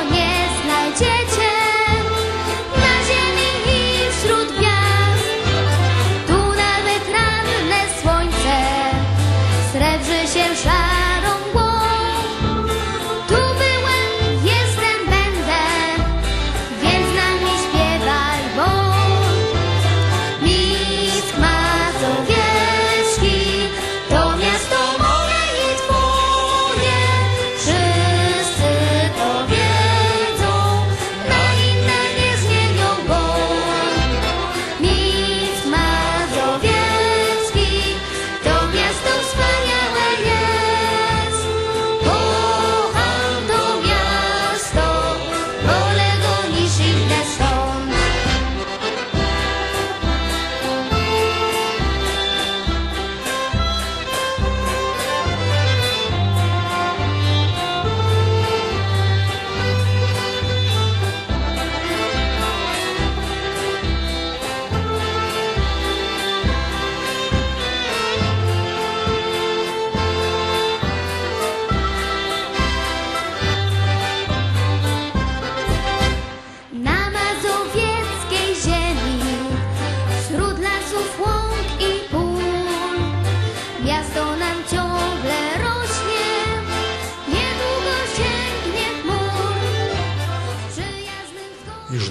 nie znajdziecie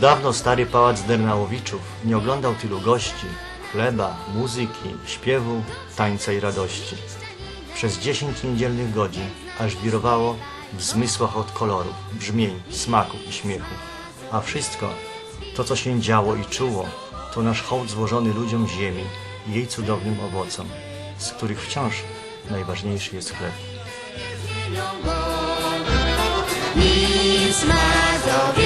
dawno stary pałac Dernałowiczów nie oglądał tylu gości, chleba, muzyki, śpiewu, tańca i radości. Przez dziesięć niedzielnych godzin aż wirowało w zmysłach od kolorów, brzmień, smaku i śmiechu. A wszystko, to co się działo i czuło, to nasz hołd złożony ludziom ziemi i jej cudownym owocom, z których wciąż najważniejszy jest chleb. zmienią go.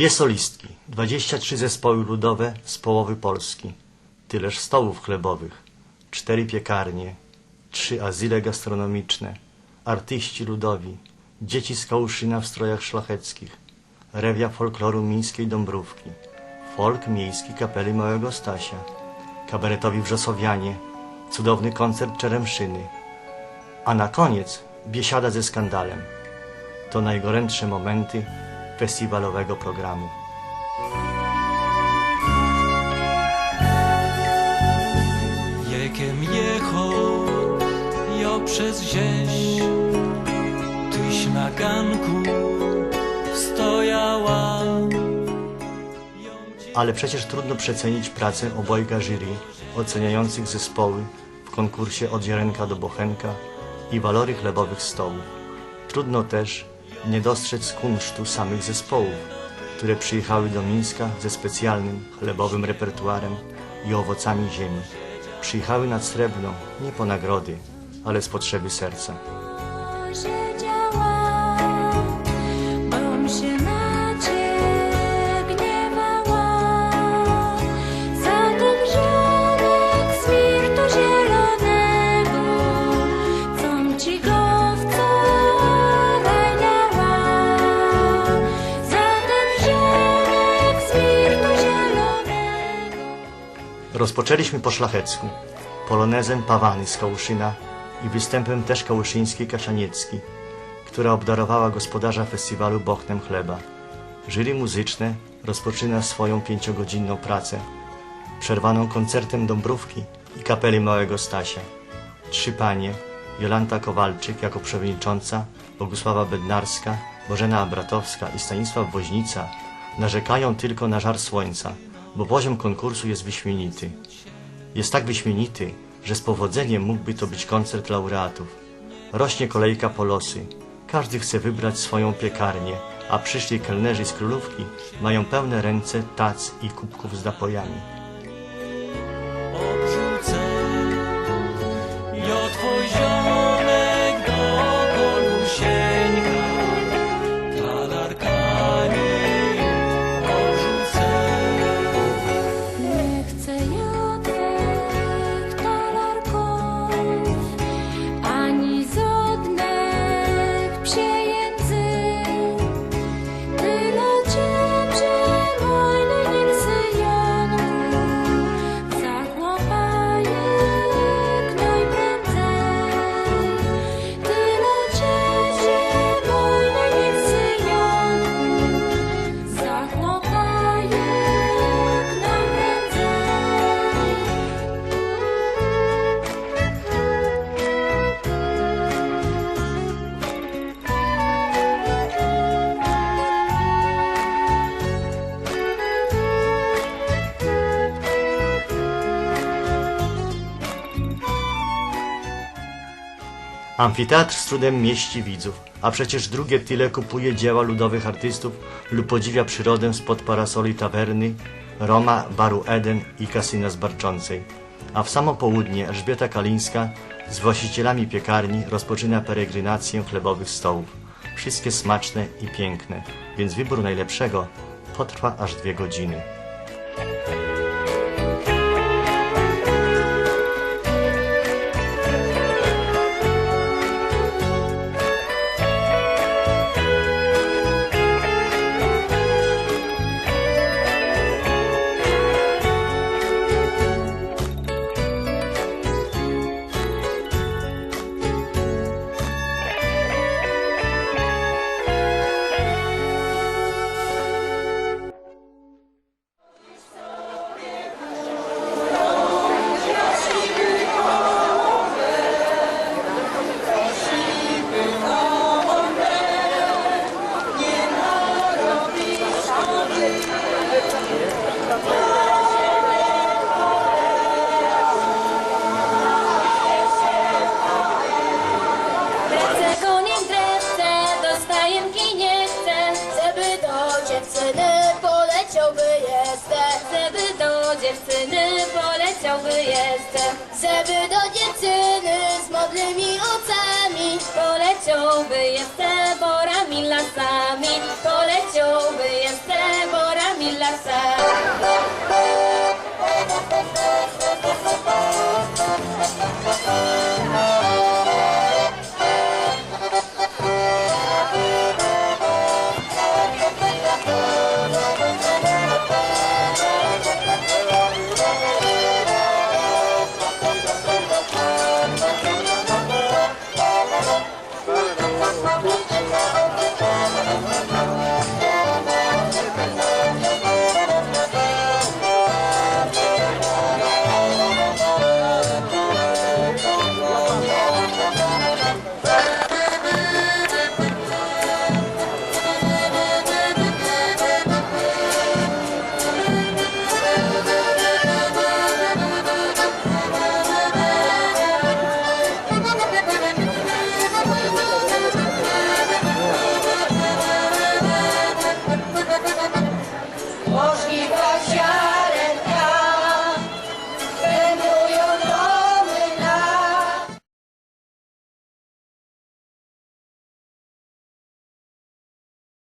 Dwie solistki, 23 zespoły ludowe z połowy Polski, tyleż stołów chlebowych, cztery piekarnie, trzy azyle gastronomiczne, artyści ludowi, dzieci z Kałuszyna w strojach szlacheckich, rewia folkloru mińskiej Dąbrówki, folk miejski kapeli Małego Stasia, kabaretowi Wrzosowianie, cudowny koncert Czeremszyny, a na koniec biesiada ze skandalem. To najgorętsze momenty festiwalowego programu. Jekiem jechał ja przez zieś Tyś na ganku stojała Ale przecież trudno przecenić pracę obojga jury oceniających zespoły w konkursie od ziarenka do bochenka i walory chlebowych stołów. Trudno też nie dostrzec kunsztu samych zespołów, które przyjechały do Mińska ze specjalnym chlebowym repertuarem i owocami ziemi. Przyjechały nad Srebrno nie po nagrody, ale z potrzeby serca. Rozpoczęliśmy po szlachecku, polonezem Pawany z Kałuszyna i występem też kałuszyńskiej Kaszaniecki, która obdarowała gospodarza festiwalu bochnem chleba. Jury muzyczne rozpoczyna swoją pięciogodzinną pracę, przerwaną koncertem Dąbrówki i kapeli Małego Stasia. Trzy panie, Jolanta Kowalczyk jako przewodnicząca, Bogusława Bednarska, Bożena Abratowska i Stanisław Woźnica narzekają tylko na żar słońca, bo poziom konkursu jest wyśmienity. Jest tak wyśmienity, że z powodzeniem mógłby to być koncert laureatów. Rośnie kolejka po losy. Każdy chce wybrać swoją piekarnię, a przyszli kelnerzy z królówki mają pełne ręce tac i kubków z napojami. Amfiteatr z trudem mieści widzów, a przecież drugie tyle kupuje dzieła ludowych artystów lub podziwia przyrodę spod parasoli tawerny, Roma, baru Eden i kasyna z Barczącej. A w samo południe Elżbieta Kalińska z właścicielami piekarni rozpoczyna peregrinację chlebowych stołów. Wszystkie smaczne i piękne, więc wybór najlepszego potrwa aż dwie godziny. Dziewczyny poleciałby jestem. Żeby do dziewczyny poleciałby chciałby jestem. Żeby do dziewczyny z modrymi oczami Poleciałby jestem borami lasami. Poleciałby jestem borami lasami.